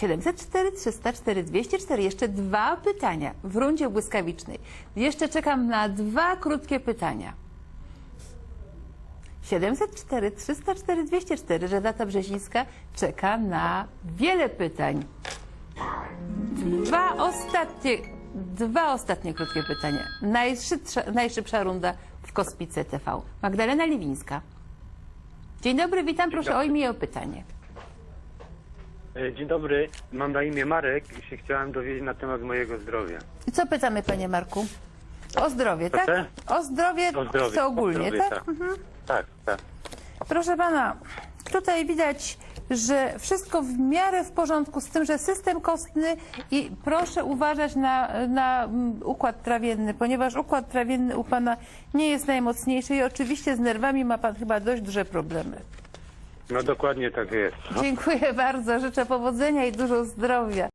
704, 304, 204. Jeszcze dwa pytania w rundzie błyskawicznej. Jeszcze czekam na dwa krótkie pytania. 704, 304, 204. Renata Brzezińska czeka na wiele pytań. Dwa ostatnie, dwa ostatnie krótkie pytania. Najszybsza, najszybsza runda w Kospice TV. Magdalena Liwińska. Dzień dobry, witam. Proszę o imię i o pytanie. E, Dzień dobry, mam na imię Marek i się chciałem dowiedzieć na temat mojego zdrowia. I co pytamy, panie Marku? O zdrowie, tak? Proszę? O zdrowie, O zdrowie. to ogólnie, o zdrowie, tak? tak? Tak, tak. Proszę pana, tutaj widać, że wszystko w miarę w porządku z tym, że system kostny i proszę uważać na, na mm, układ trawienny, ponieważ układ trawienny u pana nie jest najmocniejszy i oczywiście z nerwami ma pan chyba dość duże problemy. No dokładnie tak jest. Dziękuję bardzo, życzę powodzenia i dużo zdrowia.